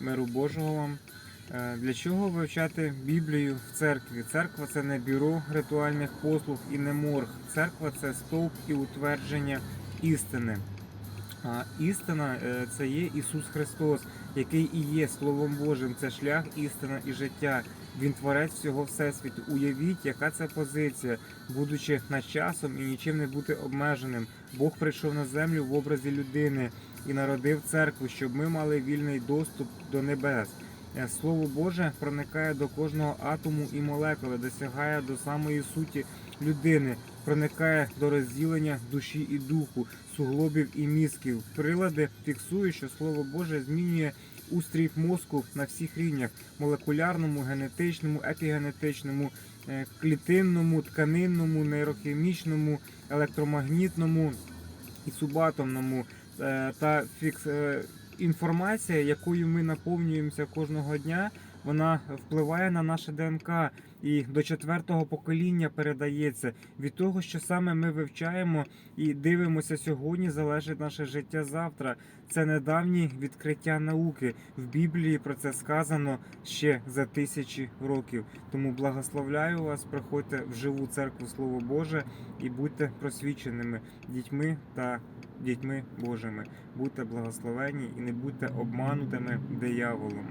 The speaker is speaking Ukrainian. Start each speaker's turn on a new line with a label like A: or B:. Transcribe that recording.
A: миру Божого вам. Е, Для чого вивчати Біблію в церкві? Церква це не бюро ритуальних послуг і не морг. Церква це стовп і утвердження істини. А істина е, це є Ісус Христос, який і є Словом Божим. Це шлях, істина і життя. Він творець всього всесвіту. Уявіть, яка це позиція, будучи над часом і нічим не бути обмеженим. Бог прийшов на землю в образі людини і народив церкву, щоб ми мали вільний доступ до небес. Е, Слово Боже проникає до кожного атому і молекули, досягає до самої суті людини, проникає до розділення душі і духу, суглобів і мізків. Прилади фіксують, що Слово Боже змінює устрій мозку на всіх рівнях: молекулярному, генетичному, епігенетичному, е, клітинному, тканинному, нейрохімічному, електромагнітному і субатомному Е, та фікс інформація, якою ми наповнюємося кожного дня, вона впливає на наше ДНК і до четвертого покоління передається. Від того, що саме ми вивчаємо і дивимося сьогодні, залежить наше життя завтра. Це недавні відкриття науки. В Біблії про це сказано ще за тисячі років. Тому благословляю вас, приходьте в живу церкву Слово Боже і будьте просвіченими дітьми та дітьми Божими, будьте благословені і не будьте обманутими дияволом.